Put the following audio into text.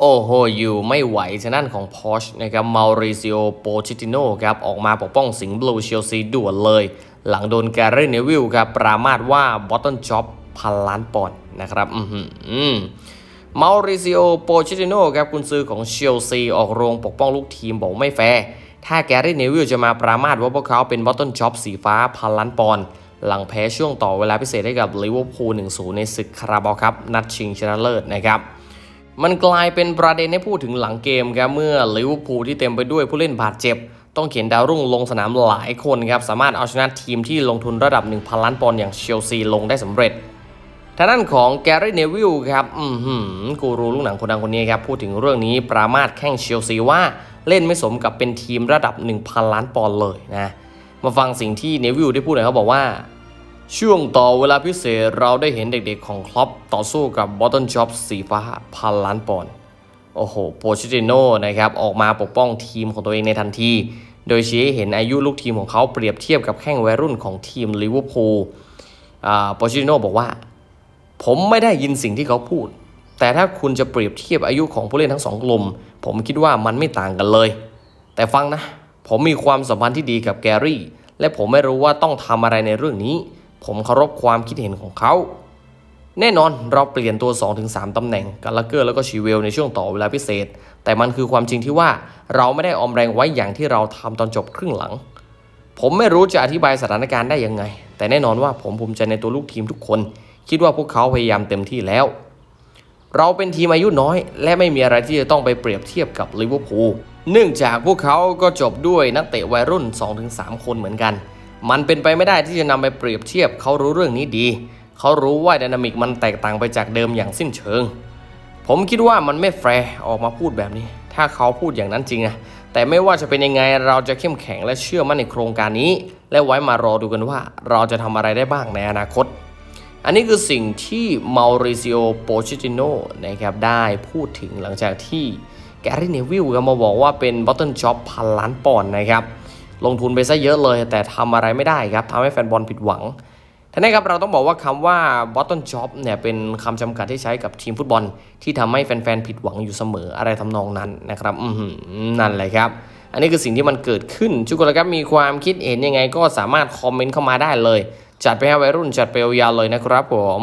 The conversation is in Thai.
โอ้โหอยู่ไม่ไหวชนั่นของพอชนะครับมาริซิโอโปชิติโนครับออกมาปกป้องสิงห์บลูเชลซีด่วนเลย หลังโดนแกรี่เนวิลครับปรามาสว่าบอตตันจ็อบพันล้านปอนด์นะครับอือหือมาริซิโอโปชิติโนครับกุนซือของเชลซีออกโรงปกป้องลูกทีมบอกไม่แฟร์ถ้าแกรี่เนวิลจะมาปรามาสว่าพวกเขาเป็นบอตตันจ็อบสีฟ้าพันล้านปอนด์หลังแพ้ช่วงต่อเวลาพิเศษให้กับลิเวอร์พูล1-0 ในศึกคาราบาวครับ นัดชิงชนะเลิศนะครับ มันกลายเป็นประเด็นให้พูดถึงหลังเกมครับเมื่อลิเวอร์พูลที่เต็มไปด้วยผู้เล่นบาดเจ็บ ต้องเขียนดาวรุ่งลงสนามหลายคนครับสามารถเอาชนะทีมที่ลงทุนระดับ 1,000 ล้านปอนด์อย่างเชลซีลงได้สำเร็จทางด้านของแกรี่เนวิลครับ อืมหืมกูรู้ลูกหนังคนดังคนนี้ครับ พูดถึงเรื่องนี้ปรามาสแข้งเชลซีว่าเล่นไม่สมกับเป็นทีมระดับ 1,000 ล้านปอนด์เลยนะ มาฟังสิ่งที่เนวิลได้พูดหน่อยเขาบอกว่า ช่วงต่อเวลาพิเศษเราได้เห็นเด็กๆของคลอปต่อสู้กับบอตตันจ็อบสีฟ้าพันล้านปอนด์โอ้โหโปชิติโน่นะครับออกมาปกป้องทีมของตัวเองในทันที โดยชี้ให้เห็นอายุลูกทีมของเขาเปรียบเทียบกับแข้งวัยรุ่นของทีมลิเวอร์พูลโปชิติโน่บอกว่า ผมไม่ได้ยินสิ่งที่เขาพูด แต่ถ้าคุณจะเปรียบเทียบอายุของผู้เล่นทั้งสองกลุ่ม ผมคิดว่ามันไม่ต่างกันเลย แต่ฟังนะ ผมมีความสัมพันธ์ที่ดีกับแกรี่ และผมไม่รู้ว่าต้องทำอะไรในเรื่องนี้ ผมเคารพความคิดเห็นของเขา แน่นอนเราเปลี่ยนตัว 2-3 ตำแหน่งกัลลาเกอร์แล้วก็ชีเวลในช่วงต่อเวลาพิเศษ แต่มันคือความจริงที่ว่าเราไม่ได้ออมแรงไว้อย่างที่เราทำตอนจบครึ่งหลัง ผมไม่รู้จะอธิบายสถานการณ์ได้ยังไง แต่แน่นอนว่าผมภูมิใจในตัวลูกทีมทุกคน คิดว่าพวกเขาพยายามเต็มที่แล้ว เราเป็นทีมอายุน้อย และไม่มีอะไรที่จะต้องไปเปรียบเทียบกับลิเวอร์พูลเนื่องจากพวกเขาก็จบด้วยนักเตะวัยรุ่น 2-3 คนเหมือนกัน มันเป็นไปไม่ได้ที่จะนำไปเปรียบเทียบ เขารู้เรื่องนี้ดี เขารู้ว่าไดนามิกมันแตกต่างไปจากเดิมอย่างสิ้นเชิง ผมคิดว่ามันไม่แฟร์ออกมาพูดแบบนี้ ถ้าเขาพูดอย่างนั้นจริงนะแต่ไม่ว่าจะเป็นยังไงเราจะเข้มแข็งและเชื่อมั่นในโครงการนี้ และไว้มารอดูกันว่า เราจะทำอะไรได้บ้างในอนาคต อันนี้คือสิ่งที่มาริซิโอโปชิติโนนะครับได้พูดถึงหลังจากที่แกรี่เนวิลก็มาบอกว่าเป็นบอตเทิลจ็อบพันล้านปอนด์นะครับ ลงทุนไปซะเยอะเลย แต่ทำอะไรไม่ได้ครับทำให้แฟนบอลผิดหวังท่านี้ครับเราต้องบอกว่าคำว่า bottom job เนี่ยเป็นคำจำกัดที่ใช้กับทีมฟุตบอล ที่ทำให้แฟนๆผิดหวังอยู่เสมออะไรทำนองนั้นนะครับนั่นแหละครับ อันนี้คือสิ่งที่มันเกิดขึ้นทุกคนะครับมีความคิดเห็นยังไงก็สามารถคอมเมนต์เข้ามาได้เลย จัดไปให้วัยรุ่นจัดไปยาวเลยนะครับผม